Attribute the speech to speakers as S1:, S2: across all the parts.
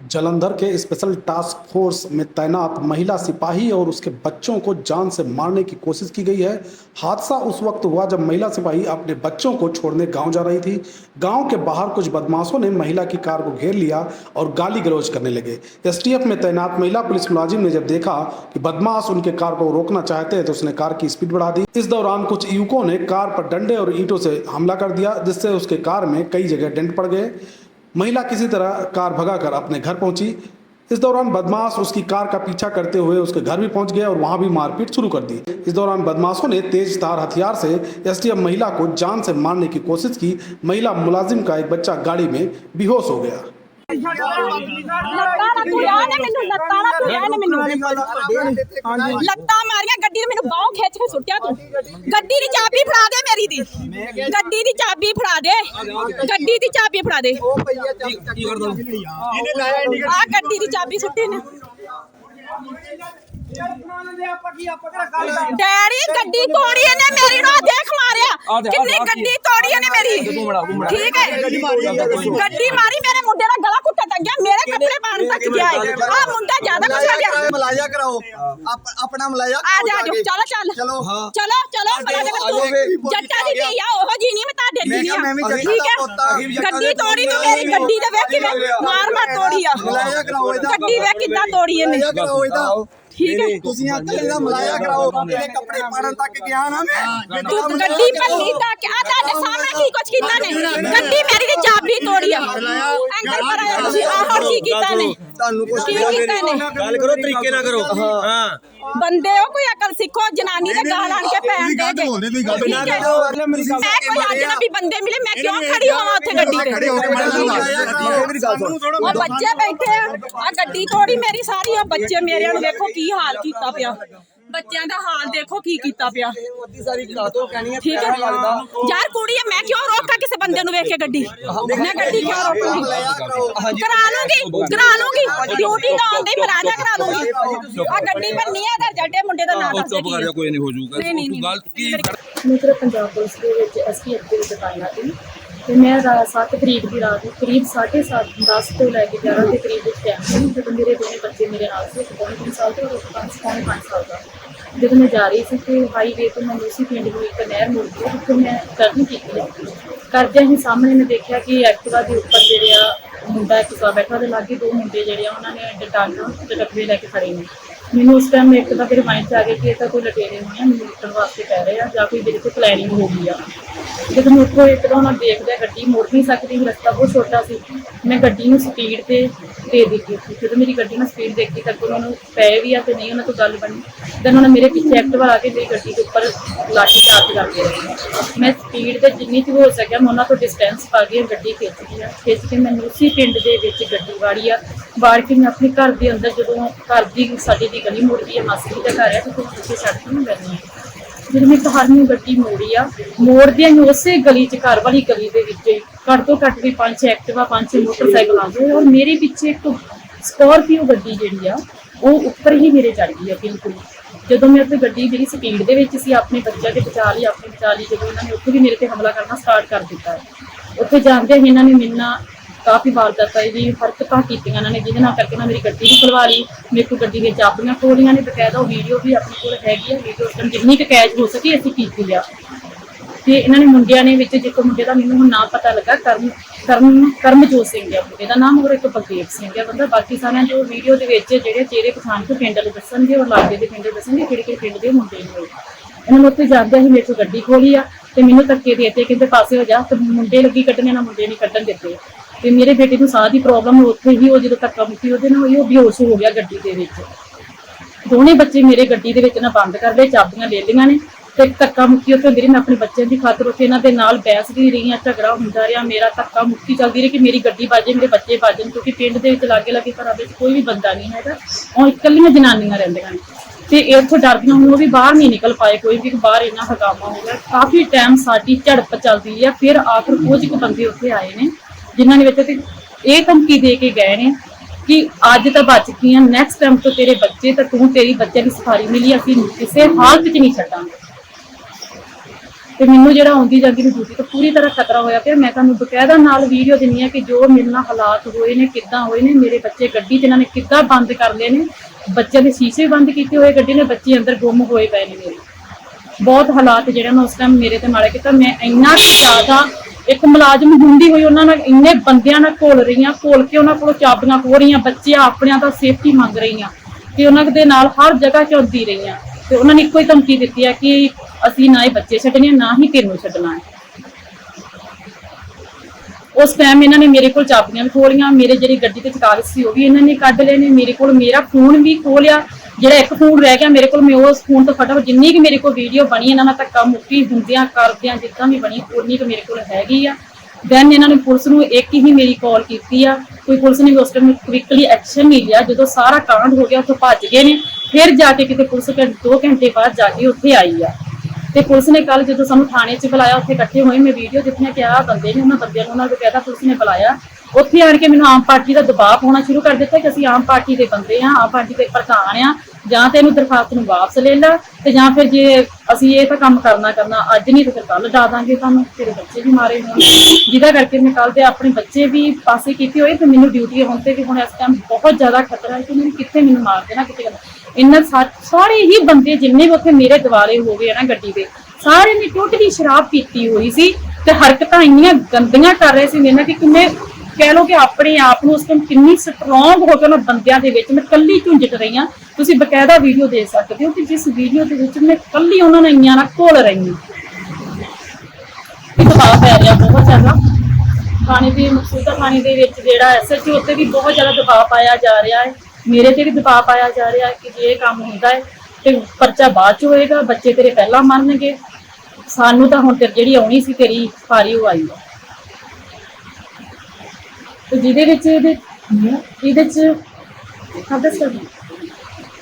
S1: जलंधर के special task force में तैनात महिला सिपाही और उसके बच्चों को जान से मारने की कोशिश की गई है। हादसा उस वक्त हुआ जब महिला सिपाही अपने बच्चों को छोड़ने गाँव जा रही थी। गाँव के बाहर कुछ बदमाशों ने महिला की कार को घेर लिया और गाली गलौज करने लगे। एसटीएफ में तैनात महिला पुलिस मुलाजिम ने जब देखा कि बदमाश उनके कार को रोकना चाहते हैं तो उसने कार की स्पीड बढ़ा दी। इस दौरान कुछ युवकों ने कार पर डंडे और ईंटों से हमला कर दिया, जिससे उसके कार में कई जगह डेंट पड़ गए। महिला किसी तरह कार भगाकर अपने घर पहुँची। इस दौरान बदमाश उसकी कार का पीछा करते हुए उसके घर भी पहुँच गए और वहाँ भी मारपीट शुरू कर दी। इस दौरान बदमाशों ने तेज धार हथियार से एसटीएफ महिला को जान से मारने की कोशिश की। महिला मुलाजिम का एक बच्चा गाड़ी में बेहोश हो गया।
S2: ਲੱਤਾਂ ਨਾ ਤੂੰ ਆ ਨੇ ਮੈਨੂੰ? ਲੱਤਾਂ ਨਾ ਤੂੰ ਆ ਨੇ ਮੈਨੂੰ? ਲੱਤਾਂ ਮਾਰੀਆਂ ਗੱਡੀ ਨੇ ਮੈਨੂੰ ਬਾਹੋਂ ਖਿੱਚ ਕੇ ਸੁੱਟਿਆ ਤੂੰ। ਗੱਡੀ ਦੀ ਚਾਬੀ ਫੜਾ ਦੇ ਮੇਰੀ ਦੀ। ਗੱਡੀ ਦੀ ਚਾਬੀ ਫੜਾ ਦੇ। ਗੱਡੀ ਦੀ ਚਾਬੀ ਫੜਾ ਦੇ। ਆ ਗੱਡੀ ਦੀ ਚਾਬੀ ਸੁੱਟੀ ਨੇ। ਡੈਡੀ ਗੱਡੀ ਤੋੜੀ ਇਹਨੇ ਮੇਰੀ ਨੂੰ। ਦੇਖ ਮਾਰਿਆ। ਕਿੰਨੀ ਗੱਡੀ ਤੋੜੀ ਇਹਨੇ ਮੇਰੀ। ਠੀਕ ਹੈ। ਗੱਡੀ ਮਾਰੀ ਮੇਰੇ ਮੁੰਡੇ ਦਾ ਗਲਾ ਘੁੱਟਾ ਤੱਕ ਗਿਆ ਮੇਰੇ ਕੱਪੜੇ ਪਾਣ ਤੱਕ ਗਿਆ ਆ ਮੁੰਡਾ ਜ਼ਿਆਦਾ ਕੁਛ ਹੋ ਗਿਆ।
S3: ਮਲਾਇਆ ਕਰਾਓ ਆਪ- ਆਪਣਾ ਮਲਾਇਆ
S2: ਆ ਜਾ ਜੋ ਚਲੋ ਚੱਲ।
S3: ਚਲੋ। ਹਾਂ।
S2: ਚਲੋ ਚਲੋ ਬੜਾ ਦੇ ਤੂੰ ਜੱਟਾ ਦੀ ਧੀ ਆ ਉਹ ਜੀ ਨਹੀਂ ਮੈਂ ਤੁਹਾਡੇ
S3: ਮੈਂ
S2: ਦੀ
S3: ਕਿਹਾ
S2: ਆ
S3: ਮੈਂ ਵੀ ਜੱਟਾ
S2: ਠੀਕ
S3: ਦਾ
S2: ਹੈ?
S3: ਪੁੱਤ। ਆ।
S2: ਗੱਡੀ ਤੋੜੀ ਤੂੰ ਮੇਰੀ ਗੱਡੀ ਦੇ ਵੇਖ ਕਿਵੇਂ ਮਾਰ ਮਾਰ ਤੋੜੀ ਆ।
S3: ਮਲਾਇਆ ਕਰਾਓ ਇਹਦਾ।
S2: ਗੱਡੀ ਵੇਖ ਕਿੱਦਾਂ ਤੋੜੀ ਇਹਨੇ।
S3: ਮਲਾਇਆ ਕਰਾਓ ਇਹਦਾ।
S2: ਠੀਕ ਹੈ?
S3: ਤੁਸੀਂ ਅੰਕਲ ਇਹਦਾ ਮਲਾਇਆ ਕਰਾਓ। ਇਹਦੇ ਕੱਪੜੇ ਪਾੜਨ ਤੱਕ ਗਿਆ ਨਾ ਮੈਂ।
S2: ਤੂੰ ਗੱਡੀ ਪੱਲੀ ਤੱਕ ਆ ਤੁਹਾਡੇ ਸਾਹਮਣੇ ਕੀ ਕੁਛ ਕੀਤਾ ਨੇ ਗੱਡੀ ਮੇਰੀ ਦੀ ਆ ਅੰਕਲ ਪਰ ਆਇਆ ਤੁਸੀਂ। ਆਹ ਹੁਣ ਕੀ ਕੀਤਾ ਨੇ?
S3: ਤੁਹਾਨੂੰ ਕੁਝ
S2: ਕੀ ਕੀਤਾ ਨੇ?
S4: ਗੱਲ ਕਰੋ ਤਰੀਕੇ ਨਾਲ ਕਰੋ। ਹਾਂ।
S2: ਬੰਦੇ ਹੋ ਕੋਈ ਅਕਲ ਸਿੱਖੋ ਜਨਾਨੀ ਦੇ ਗਾਲ ਆਣ ਕੇ ਪੈਣ ਦੇ ਜੇ। ਮੈਂ ਕੋਈ ਅਜਨਬੀ ਬੰਦੇ ਮਿਲੇ ਮੈਂ ਕਿਉਂ ਖੜੀ ਹੋਵਾਂ ਉੱਥੇ ਗੱਡੀ ਤੇ? ਉਹ ਬੱਚੇ ਬੈਠੇ ਆ ਆ ਗੱਡੀ ਤੋੜੀ ਮੇਰੀ ਸਾਰੀ ਉਹ ਬੱਚੇ ਮੇਰੇ ਨੂੰ ਵੇਖੋ ਕੀ ਹਾਲ ਕੀਤਾ ਪਿਆ। ਬੱਚਿਆਂ ਦਾ ਹਾਲ ਦੇਖੋ ਕੀ ਕੀਤਾ ਪਿਆ। ਠੀਕ ਹੈ। ਯਾਰ ਕੁੜੀ ਹੈ ਮੈਂ ਕਿਉਂ ਰੋਕਾਂ ਕਿਸੇ ਬੰਦੇ ਨੂੰ ਵੇਖ ਕੇ ਗੱਡੀ? ਮੈਂ ਗੱਡੀ ਕਿਉਂ ਰੋਕੂੰਗੀ ਕਰਾ ਲੂੰਗੀ ਕਰਾ ਲੂੰਗੀ। ਡਿਊਟੀ ਦਾ ਆਉਂਦੇ ਮੈਂ ਰਾਜਾ ਕਰਾ ਲੂੰਗੀ। ਆ ਗੱਡੀ ਬੰਨੀ ਹੈ ਇਧਰ ਜੱਡੇ ਮੁੰਡੇ ਦਾ ਨਾਮ
S4: ਉਹ
S2: ਦੱਸ
S4: ਚੁੱਪ ਕਰ ਜਾ ਕੋਈ ਨਹੀਂ ਹੋ ਜਾਊਗਾ। ਗੱਲ ਕੀ
S5: ਪੰਜਾਬ ਪੁਲਿਸ ਦੇ ਵਿੱਚ ਐਸਪੀਐਫ ਦੇ ਵਿੱਚ ਤਾਇਨਾਤ ਸੀ ਤੇ ਮੈਂ ਰਾਤ 7 ਤਰੀਕ ਦੀ ਰਾਤ ਨੂੰ ਕਰੀਬ 7:30 10 ਤੋਂ ਲੈ ਕੇ 11 ਦੇ ਕਰੀਬ ਵਿੱਚ ਟਾਈਮ ਸੀ ਜਦੋਂ ਮੇਰੇ ਦੋਨੇ ਬੱਚੇ ਮੇਰੇ ਨਾਲ ਸੀ, ਇੱਕ ਪੌਣੇ ਤਿੰਨ ਸਾਲ ਦਾ, ਇੱਕ ਪੰਜ, ਪੌਣੇ ਪੰਜ ਸਾਲ ਦਾ। ਜਦੋਂ ਮੈਂ ਜਾ ਰਹੀ ਸੀ ਤੇ ਹਾਈਵੇ ਤੋਂ ਮੈਂ ਲੂਸੀ ਪਿੰਡ ਨੂੰ ਇੱਕ ਨਹਿਰ ਮੁੜ ਗਈ ਉੱਥੇ ਮੈਂ ਟਰਨ ਕੀਤੀ ਕਰਦਿਆਂ ਹੀ ਸਾਹਮਣੇ ਮੈਂ ਦੇਖਿਆ ਕਿ ਐਕਟਿਵਾ ਦੇ ਉੱਪਰ ਜਿਹੜੇ ਆ ਮੁੰਡਾ ਇੱਕ ਸਵਾ ਬੈਠਾ ਦੇ ਲਾਗੇ ਦੋ ਮੁੰਡੇ ਜਿਹੜੇ ਆ, ਉਹਨਾਂ ਨੇ ਡਟਾਂਗਾ ਤੇ ਡੱਬੇ ਲੈ ਕੇ ਖੜੇ ਨੇ। ਮੈਨੂੰ ਉਸ ਟਾਈਮ ਇੱਕ ਤਾਂ ਫਿਰ ਮਾਈਂਡ 'ਚ ਆ ਗਿਆ ਕਿ ਇਹ ਤਾਂ ਕੋਈ ਲਟੇਰੇ ਨਹੀਂ ਆ ਮੈਨੂੰ ਲੁੱਟਣ ਵਾਸਤੇ ਕਹਿ ਰਹੇ ਆ ਜਾਂ ਕੋਈ ਮੇਰੇ ਕੋਲ ਪਲੈਨਿੰਗ ਹੋ ਗਈ ਆ। ਜਦੋਂ ਮੈਂ ਉੱਥੋਂ ਇੱਕ ਤਾਂ ਉਹਨਾਂ ਦੇਖਦਾ ਗੱਡੀ ਮੁੜ ਨਹੀਂ ਸਕਦੀ ਸੀ, ਰਸਤਾ ਬਹੁਤ ਛੋਟਾ ਸੀ ਮੈਂ ਗੱਡੀ ਨੂੰ ਸਪੀਡ ਤੇ ਦੇ ਦਿੱਤੀ ਸੀ ਜਦੋਂ ਮੇਰੀ ਗੱਡੀ ਨੂੰ ਸਪੀਡ ਦੇਖੀ ਤੱਕ ਉਹਨਾਂ ਨੂੰ ਪਏ ਵੀ ਆ ਤੇ ਨਹੀਂ ਉਹਨਾਂ ਤੋਂ ਗੱਲ ਬਣੀ। ਦੈਨ ਉਹਨਾਂ ਮੇਰੇ ਪਿੱਛੇ ਐਕਟਿਵਾ ਆ ਕੇ ਮੇਰੀ ਗੱਡੀ ਦੇ ਉੱਪਰ ਲਾਠੀ ਚਾਰਜ ਕਰਦੇ ਰਹੇ। ਮੈਂ ਸਪੀਡ ਤੇ ਜਿੰਨੀ ਕੁ ਹੋ ਸਕਿਆ ਮੈਂ ਉਹਨਾਂ ਤੋਂ ਡਿਸਟੈਂਸ ਪਾ ਕੇ ਗੱਡੀ ਖਿੱਚ ਗਈ ਆ। ਖਿੱਚ ਕੇ ਮੈਨੂੰ ਉਸੇ ਪਿੰਡ ਦੇ ਵਿੱਚ ਗੱਡੀ ਵਾੜੀ ਆ। ਵਾੜ ਕੇ ਮੈਂ ਆਪਣੇ ਘਰ ਦੇ ਅੰਦਰ ਜਦੋਂ ਘਰ ਦੀ ਸਾਡੇ ਦੀ ਗਲੀ ਮੁੜਦੀ ਹੈ, ਮਾਸੀ ਜੀ ਦਾ ਘਰ ਹੈ, ਤੇ ਤੁਸੀਂ ਪਿੱਛੇ ਛੱਡ ਕੇ ਮੈਂ ਬੈਠੀ ਹਾਂ। ਜਦੋਂ ਮੈਂ ਬਾਹਰ ਨੂੰ ਗੱਡੀ ਮੋੜੀ ਆ, ਮੋੜਦਿਆਂ ਹੀ ਉਸੇ ਗਲੀ 'ਚ, ਘਰ ਵਾਲੀ ਗਲੀ ਦੇ ਵਿੱਚ ਘੱਟ ਤੋਂ ਘੱਟ ਵੀ ਪੰਜ ਛੇ ਐਕਟਿਵਾ, ਪੰਜ ਛੇ ਮੋਟਰਸਾਈਕਲ ਆ ਗਏ ਔਰ ਮੇਰੇ ਪਿੱਛੇ ਇੱਕ ਸਕਾਰਪੀਓ ਗੱਡੀ ਜਿਹੜੀ ਆ, ਉਹ ਉੱਪਰ ਹੀ ਮੇਰੇ ਚੜ ਗਈ ਆ, ਬਿਲਕੁਲ। ਜਦੋਂ ਮੈਂ ਉੱਥੇ ਗੱਡੀ ਜਿਹੜੀ ਸਪੀਡ ਦੇ ਵਿੱਚ ਸੀ, ਆਪਣੇ ਬੱਚਿਆਂ 'ਤੇ ਬਚਾ ਲਈ, ਆਪਣੇ ਬਚਾ ਲਈ, ਜਦੋਂ ਉਹਨਾਂ ਨੇ ਉੱਥੇ ਵੀ ਮੇਰੇ ਤੇ ਹਮਲਾ ਕਰਨਾ ਸਟਾਰਟ ਕਰ ਦਿੱਤਾ। ਉੱਥੇ ਜਾਂਦੇ ਹੀ ਇਹਨਾਂ ਨੇ ਮਿੰਨਾ ਕਾਫੀ ਵਾਰਦਾਤਾਂ ਦੀ ਹਰਕਤਾਂ ਕੀਤੀਆਂ ਇਹਨਾਂ ਨੇ, ਜਿਹਦੇ ਨਾਲ ਕਰਕੇ ਨਾ ਮੇਰੀ ਗੱਡੀ ਵੀ ਖਲਵਾ ਲਈ, ਮੇਰੇ ਕੋਲ ਗੱਡੀ ਦੀਆਂ ਚਾਬੀਆਂ ਖੋਲੀਆਂ ਨੇ ਬਕਾਇਦਾ, ਉਹ ਵੀਡੀਓ ਵੀ ਆਪਣੇ ਕੋਲ ਹੈਗੀ ਆ ਵੀਡੀਓ ਉਸ ਜਿੰਨੀ ਕੁ ਕੈਚ ਹੋ ਸਕੀ ਅਸੀਂ ਕੀਤੀ ਆ। ਤੇ ਇਹਨਾਂ ਨੇ ਮੁੰਡਿਆਂ ਨੇ ਵਿੱਚ ਇੱਕ ਮੁੰਡੇ ਦਾ ਮੈਨੂੰ ਹੁਣ ਨਾਮ ਪਤਾ ਲੱਗਾ, ਕਰਮ ਕਰਮ, ਕਰਮਜੋਤ ਸਿੰਘ ਹੈ ਮੁੰਡੇ ਦਾ ਨਾਮ ਹੋਰ ਇੱਕ ਬਲਦੇਵ ਸਿੰਘ ਹੈ ਬੰਦਾ। ਬਾਕੀ ਸਾਰਿਆਂ ਜੋ ਵੀਡੀਓ ਦੇ ਵਿੱਚ ਜਿਹੜੇ ਚਿਹਰੇ ਪਛਾਣ ਕੇ ਪਿੰਡ ਵਾਲੇ ਦੱਸਣਗੇ, ਔਰ ਲਾਗੇ ਦੇ ਪਿੰਡ ਦੱਸਣਗੇ ਕਿਹੜੇ ਕਿਹੜੇ ਪਿੰਡ ਦੇ ਮੁੰਡੇ ਨੇ ਉਹ। ਇਹਨਾਂ ਨੂੰ ਉੱਥੇ ਜਾਂਦੇ ਹੀ ਮੇਰੇ ਤੋਂ ਗੱਡੀ ਖੋਲੀ ਆ, ਤੇ ਮੈਨੂੰ ਧੱਕੇ ਦੇ ਦਿੱਤੇ, ਕਹਿੰਦੇ ਪਾਸੇ ਹੋ ਜਾ, ਤੇ ਮੁੰਡੇ ਲੱਗੀ ਕੱਢਣੇ, ਨਾ ਮੁੰਡੇ ਨਹੀਂ ਕੱਢਣ ਦਿੱਤੇ। ਤੇ ਮੇਰੇ ਬੇਟੇ ਨੂੰ ਸਾਹ ਦੀ ਪ੍ਰੋਬਲਮ ਉੱਥੇ ਹੀ ਉਹ ਜਦੋਂ ਧੱਕਾ ਮੁੱਕੀ ਉਹਦੇ ਨਾਲ ਹੋਈ ਉਹ ਬੇਹੋਸ਼ ਹੋ ਗਿਆ ਗੱਡੀ ਦੇ ਵਿੱਚ। ਦੋਨੇ ਬੱਚੇ ਮੇਰੇ ਗੱਡੀ ਦੇ ਵਿੱਚ ਨਾ ਬੰਦ ਕਰ ਲਏ, ਚਾਬੀਆਂ ਲੈ ਲਈਆਂ ਨੇ ਤੇ ਧੱਕਾ ਮੁੱਕੀ ਉੱਥੇ ਮੇਰੀ ਮੈਂ ਆਪਣੇ ਬੱਚਿਆਂ ਦੀ ਖਾਤਰ ਉੱਥੇ ਇਹਨਾਂ ਦੇ ਨਾਲ ਬਹਿਸ ਵੀ ਰਹੀ ਆ ਝਗੜਾ ਹੁੰਦਾ ਰਿਹਾ, ਮੇਰਾ ਧੱਕਾ ਮੁੱਕੀ ਚੱਲਦੀ ਰਹੀ ਕਿ ਮੇਰੀ ਗੱਡੀ ਵੱਜੇ ਮੇਰੇ ਬੱਚੇ ਬਾਜਣ ਕਿਉਂਕਿ ਪਿੰਡ ਦੇ ਵਿੱਚ ਲਾਗੇ ਲਾਗੇ ਘਰਾਂ ਵਿੱਚ ਕੋਈ ਵੀ ਬੰਦਾ ਨਹੀਂ ਹੈਗਾ। ਉਹ ਇਕੱਲੀਆਂ ਜਨਾਨੀਆਂ ਰਹਿੰਦੀਆਂ ਨੇ ਤੇ ਇੱਥੋਂ ਡਰਦੀਆਂ ਹੁਣ ਉਹ ਵੀ ਬਾਹਰ ਨਹੀਂ ਨਿਕਲ ਪਾਏ ਕੋਈ ਵੀ, ਬਾਹਰ ਇੰਨਾ ਹਗਾਮਾ ਹੋ ਗਿਆ। ਕਾਫੀ ਟਾਈਮ ਸਾਡੀ ਝੜਪ ਚੱਲਦੀ ਆ, ਫਿਰ ਆਖਰ ਕੁਝ ਕੁ ਬੰਦੇ ਉੱਥੇ ਆਏ ਨੇ। ਜਿਨ੍ਹਾਂ ਨੇ ਵਿੱਚ ਤੇ ਇਹ ਧਮਕੀ ਦੇ ਕੇ ਗਏ ਨੇ ਕਿ ਅੱਜ ਤਾਂ ਬਚ ਗਈਆਂ ਨੈਕਸਟ ਟਾਈਮ ਤੋਂ ਤੇਰੇ ਬੱਚੇ ਤਾਂ ਤੂੰ ਤੇਰੀ ਬੱਚਿਆਂ ਦੀ ਸਫਾਰੀ ਮਿਲੀ, ਅਸੀਂ ਕਿਸੇ ਹਾਲਤ 'ਚ ਨਹੀਂ ਛੱਡਾਂਗੇ। ਤੇ ਮੈਨੂੰ ਜਿਹੜਾ ਆਉਂਦੀ ਜਾਂਦੀ ਨੂੰ ਡਿਊਟੀ ਤੋਂ ਪੂਰੀ ਤਰ੍ਹਾਂ ਖਤਰਾ ਹੋਇਆ ਪਿਆ। ਮੈਂ ਤੁਹਾਨੂੰ ਬਕਾਇਦਾ ਨਾਲ ਵੀਡੀਓ ਦਿੰਨੀ ਆ ਕਿ ਜੋ ਮੇਰੇ ਨਾਲ ਹਾਲਾਤ ਹੋਏ ਨੇ, ਕਿੱਦਾਂ ਹੋਏ ਨੇ, ਮੇਰੇ ਬੱਚੇ ਗੱਡੀ 'ਚ ਇਹਨਾਂ ਨੇ ਕਿੱਦਾਂ ਬੰਦ ਕਰ ਲਏ ਨੇ, ਬੱਚਿਆਂ ਦੇ ਸ਼ੀਸ਼ੇ ਬੰਦ ਕੀਤੇ ਹੋਏ, ਗੱਡੀ ਨੇ ਬੱਚੇ ਅੰਦਰ ਗੁੰਮ ਹੋਏ ਪਏ ਨੇ ਮੇਰੇ। ਬਹੁਤ ਹਾਲਾਤ ਜਿਹੜੇ ਮੈਂ ਉਸ ਟਾਈਮ ਮੇਰੇ ਤੇ ਮਾੜੇ ਕੀਤਾ। ਮੈਂ ਇੰਨਾ ਕੁ ਜ਼ਿਆਦਾ ਇੱਕ ਮੁਲਾਜ਼ਮ ਹੁੰਦੀ ਹੋਈ ਉਹਨਾਂ ਨਾਲ ਇੰਨੇ ਬੰਦਿਆਂ ਨਾਲ ਘੋਲ ਰਹੀਆਂ, ਘੋਲ ਕੇ ਉਹਨਾਂ ਕੋਲੋਂ ਚਾਬੀਆਂ ਖੋ ਰਹੀਆਂ, ਬੱਚਿਆਂ ਆਪਣਿਆਂ ਦਾ ਸੇਫਟੀ ਮੰਗ ਰਹੀਆਂ ਤੇ ਉਹਨਾਂ ਦੇ ਨਾਲ ਹਰ ਜਗ੍ਹਾ ਚੌਂਦੀ ਰਹੀਆਂ ਤੇ ਉਹਨਾਂ ਨੇ ਇੱਕੋ ਹੀ ਧਮਕੀ ਦਿੱਤੀ ਹੈ ਕਿ ਅਸੀਂ ਨਾ ਹੀ ਬੱਚੇ ਛੱਡਣੇ, ਨਾ ਹੀ ਤੈਨੂੰ ਛੱਡਣਾ ਹੈ। ਉਸ ਟਾਈਮ ਇਹਨਾਂ ਨੇ ਮੇਰੇ ਕੋਲ ਚਾਬੀਆਂ ਵੀ ਖੋਲੀਆਂ ਮੇਰੇ ਜਿਹੜੀ ਗੱਡੀ ਤੇ ਚਕਾਗਜ਼ ਸੀ ਉਹ ਵੀ ਇਹਨਾਂ ਨੇ ਕੱਢ ਲਏ ਨੇ, ਮੇਰੇ ਕੋਲ ਮੇਰਾ ਫੋਨ ਵੀ ਖੋਲਿਆ ਜਿਹੜਾ ਇੱਕ ਫੋਨ ਰਹਿ ਗਿਆ ਮੇਰੇ ਕੋਲ, ਮੈਂ ਉਸ ਫੋਨ ਤੋਂ ਫਟਾਫਟ ਜਿੰਨੀ ਕਿ ਮੇਰੇ ਕੋਲ ਵੀਡੀਓ ਬਣੀ, ਇਹਨਾਂ ਨਾਲ ਧੱਕਾ ਮੁੱਕੀ ਹੁੰਦਿਆਂ, ਕਰਦਿਆਂ, ਜਿੱਦਾਂ ਵੀ ਬਣੀ ਉਨੀ ਕੁ ਮੇਰੇ ਕੋਲ ਹੈਗੀ ਆ। ਦੈਨ ਇਹਨਾਂ ਨੇ ਪੁਲਿਸ ਨੂੰ ਇੱਕ ਹੀ ਮੇਰੀ ਕਾਲ ਕੀਤੀ ਆ। ਕੋਈ ਪੁਲਿਸ ਨੇ ਵੀ ਉਸ ਟਾਈਮ ਕੁਇਕਲੀ ਐਕਸ਼ਨ ਨਹੀਂ ਲਿਆ। ਜਦੋਂ ਸਾਰਾ ਕਾਂਡ ਹੋ ਗਿਆ, ਉੱਥੋਂ ਭੱਜ ਗਏ ਨੇ। ਫਿਰ ਜਾ ਕੇ ਕਿਤੇ ਪੁਲਿਸ ਘੰ- ਦੋ ਘੰਟੇ ਬਾਅਦ ਜਾ ਕੇ ਉੱਥੇ ਆਈ ਆ। ਤੇ ਪੁਲਿਸ ਨੇ ਕੱਲ ਜਦੋਂ ਸਾਨੂੰ ਥਾਣੇ 'ਚ ਬੁਲਾਇਆ, ਉੱਥੇ ਇਕੱਠੇ ਹੋਏ, ਮੈਂ ਵੀਡੀਓ ਜਿੱਥੇ ਕਿਹਾ ਬੰਦੇ ਨੇ, ਉਹਨਾਂ ਬੰਦਿਆਂ ਨੂੰ, ਉਹਨਾਂ ਨੂੰ ਕਹਿਤਾ ਪੁਲਿਸ ਨੇ ਬੁਲਾਇਆ। ਉੱਥੇ ਆਣ ਕੇ ਮੈਨੂੰ ਆਮ ਪਾਰਟੀ ਦਾ ਦਬਾਅ ਹੋਣਾ ਸ਼ੁਰੂ ਕਰ ਦਿੱਤਾ ਕਿ ਅਸੀਂ ਆਮ ਪਾਰਟੀ ਦੇ ਬੰਦੇ ਆ ਆਮ ਪਾਰਟੀ ਦੇ ਪ੍ਰਧਾਨ ਆ ਜਾਂ ਤੇ ਇਹਨੂੰ ਦਰਖਾਸਤ ਨੂੰ ਵਾਪਸ ਲੈ ਲੈ ਤੇ ਜਾਂ ਫਿਰ ਜੇ ਅਸੀਂ ਇਹ ਤਾਂ ਕੰਮ ਕਰਨਾ ਕਰਨਾ ਅੱਜ ਨਹੀਂ ਤਾਂ ਫਿਰ ਕੱਲ ਡਾ ਦਾਂਗੇ ਤੁਹਾਨੂੰ, ਤੇਰੇ ਬੱਚੇ ਵੀ ਮਾਰੇ ਹੋਣ ਜਿਹਦਾ ਕਰਕੇ ਮੈਂ ਕੱਲ ਦੇ ਆਪਣੇ ਬੱਚੇ ਵੀ ਪਾਸੇ ਕੀਤੇ ਹੋਏ ਤੇ ਮੈਨੂੰ ਡਿਊਟੀ ਹੋਣ ਤੇ ਵੀ ਹੁਣ ਇਸ ਟਾਈਮ ਬਹੁਤ ਜ਼ਿਆਦਾ ਖਤਰਾ ਹੈ ਕਿ ਮੈਨੂੰ ਕਿੱਥੇ ਮੈਨੂੰ ਮਾਰ ਦੇਣਾ ਕਿਤੇ ਕਰਨਾ। ਇਹਨਾਂ ਸਾਰੇ ਹੀ ਬੰਦੇ ਜਿੰਨੇ ਵੀ ਉੱਥੇ ਮੇਰੇ ਦਿਵਾਲੇ ਹੋ ਗਏ ਆ ਨਾ ਗੱਡੀ ਦੇ ਸਾਰੇ ਨੇ ਟੋਟਲੀ ਸ਼ਰਾਬ ਪੀਤੀ ਹੋਈ ਸੀ ਤੇ ਹਰਕਤਾਂ ਇੰਨੀਆਂ ਗੰਦੀਆਂ ਕਰ ਰਹੇ ਸੀ ਮੇਰੇ ਨਾਲ ਕਿ ਕਿੰਨੇ ਕਹਿ ਲੋ ਕਿ ਆਪਣੇ ਆਪ ਨੂੰ ਉਸ ਟਾਈਮ ਕਿੰਨੀ ਸਟਰੋਂਗ ਹੋ ਕੇ ਉਹਨਾਂ ਬੰਦਿਆਂ ਦੇ ਵਿੱਚ ਮੈਂ ਕੱਲੀ ਝੁੰਝਟ ਰਹੀ ਹਾਂ, ਤੁਸੀਂ ਬਕਾਇਦਾ ਵੀਡੀਓ ਦੇ ਸਕਦੇ ਹੋ ਕਿ ਜਿਸ ਵੀਡੀਓ ਦੇ ਵਿੱਚ ਮੈਂ ਕੱਲੀ ਉਹਨਾਂ ਨਾਲ ਇੰਨੀਆਂ ਨਾਲ ਘੋਲ ਰਹੀ ਹਾਂ। ਇਹ ਦਬਾਅ ਪੈ ਰਿਹਾ ਬਹੁਤ ਜ਼ਿਆਦਾ। ਥਾਣੇ ਦੇ ਮਕਸੂਦਾ ਥਾਣੇ ਦੇ ਵਿੱਚ ਜਿਹੜਾ ਐਸਐਚਓ ਉੱਤੇ ਵੀ ਬਹੁਤ ਜ਼ਿਆਦਾ ਦਬਾਅ ਪਾਇਆ ਜਾ ਰਿਹਾ ਹੈ। ਮੇਰੇ ਤੇ ਵੀ ਦਬਾਅ ਪਾਇਆ ਜਾ ਰਿਹਾ ਹੈ ਕਿ ਜੇ ਇਹ ਕੰਮ ਹੁੰਦਾ ਹੈ ਤੇ ਪਰਚਾ ਬਾਅਦ ਚ ਹੋਏਗਾ, ਬੱਚੇ ਤੇਰੇ ਪਹਿਲਾਂ ਮਰਨਗੇ ਸਾਨੂੰ ਤਾਂ ਹੁਣ ਤੇ ਜਿਹੜੀ ਆਉਣੀ ਸੀ, ਤੇਰੀ ਸਾਰੀ ਉਹ ਆਈ ਹੈ ਤੇ ਜਿਹਦੇ ਵਿੱਚ ਇਹਦੇ ਇਹਦੇ ਚ ਖਾਦਾ ਸਰ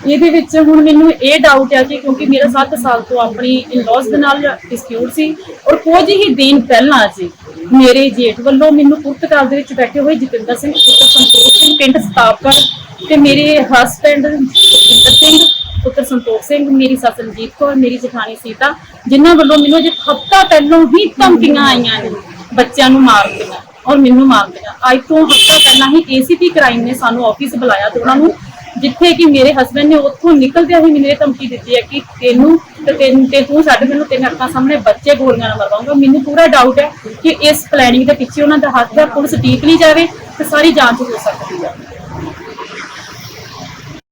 S5: ਇਹਦੇ ਵਿੱਚ ਹੁਣ ਮੈਨੂੰ ਇਹ ਡਾਊਟ ਆ ਕਿ ਕਿਉਂਕਿ ਮੇਰਾ 7 ਸਾਲ ਤੋਂ ਆਪਣੀ ਇਨ-ਲॉज ਦੇ ਨਾਲ ਡਿਸਪਿਊਟ ਸੀ ਔਰ ਕੁਝ ਹੀ ਦਿਨ ਪਹਿਲਾਂ ਸੀ ਮੇਰੇ ਜੇਠ ਵੱਲੋਂ ਮੈਨੂੰ ਪੁਰਤਗਾਲ ਦੇ ਵਿੱਚ ਬੈਠੇ ਹੋਏ ਜਤਿੰਦਰ ਸਿੰਘ, ਪੁੱਤਰ ਸੰਤੋਖ ਸਿੰਘ, ਪਿੰਡ ਸਤਾਪਗੜ ਤੇ ਮੇਰੇ ਹਸਬੰਡ ਜਤਿੰਦਰ ਸਿੰਘ, ਪੁੱਤਰ ਸੰਤੋਖ ਸਿੰਘ, ਮੇਰੀ ਸੱਸ ਰਣਜੀਤ ਕੌਰ, ਮੇਰੀ ਜਠਾਣੀ ਸੀਤਾ, ਜਿਨ੍ਹਾਂ ਵੱਲੋਂ ਮੈਨੂੰ ਅਜੇ ਹਫਤਾ ਪਹਿਲਾਂ ਹੀ ਧਮਕੀਆਂ ਆਈਆਂ ਨੇ ਬੱਚਿਆਂ ਨੂੰ ਮਾਰ ਦੇਣਾ ਔਰ ਮੈਨੂੰ ਮਾਰਦੇ ਦੇਣਾ ਅੱਜ ਤੋਂ ਹਫਤਾ ਪਹਿਲਾਂ ਹੀ ਏਸੀਪੀ ਕ੍ਰਾਈਮ ਨੇ ਸਾਨੂੰ ਆਫਿਸ ਬੁਲਾਇਆ ਤੇ ਉਹਨਾਂ ਨੂੰ ਜਿੱਥੇ ਕਿ ਮੇਰੇ ਹਸਬੰਡ ਨੇ ਉੱਥੋਂ ਨਿਕਲਦਿਆਂ ਹੀ ਮੈਨੂੰ ਇਹ ਧਮਕੀ ਦਿੱਤੀ ਹੈ ਕਿ ਤੈਨੂੰ ਤੇ ਤੈਨੂੰ ਤੇ ਤੂੰ ਛੱਡ ਮੈਨੂੰ ਤੇਰੇ ਅੱਖਾਂ ਸਾਹਮਣੇ ਬੱਚੇ ਗੋਲੀਆਂ ਨਾਲ ਮਰਵਾਉਂਗਾ। ਮੈਨੂੰ ਪੂਰਾ ਡਾਊਟ ਹੈ ਕਿ ਇਸ ਪਲੈਨਿੰਗ ਦੇ ਪਿੱਛੇ ਉਹਨਾਂ ਦਾ ਹੱਥ ਹੈ, ਪੁਲਿਸ ਡੀਪਲੀ ਜਾਵੇ ਤੇ ਸਾਰੀ ਜਾਂਚ ਹੋ ਸਕਦੀ ਹੈ।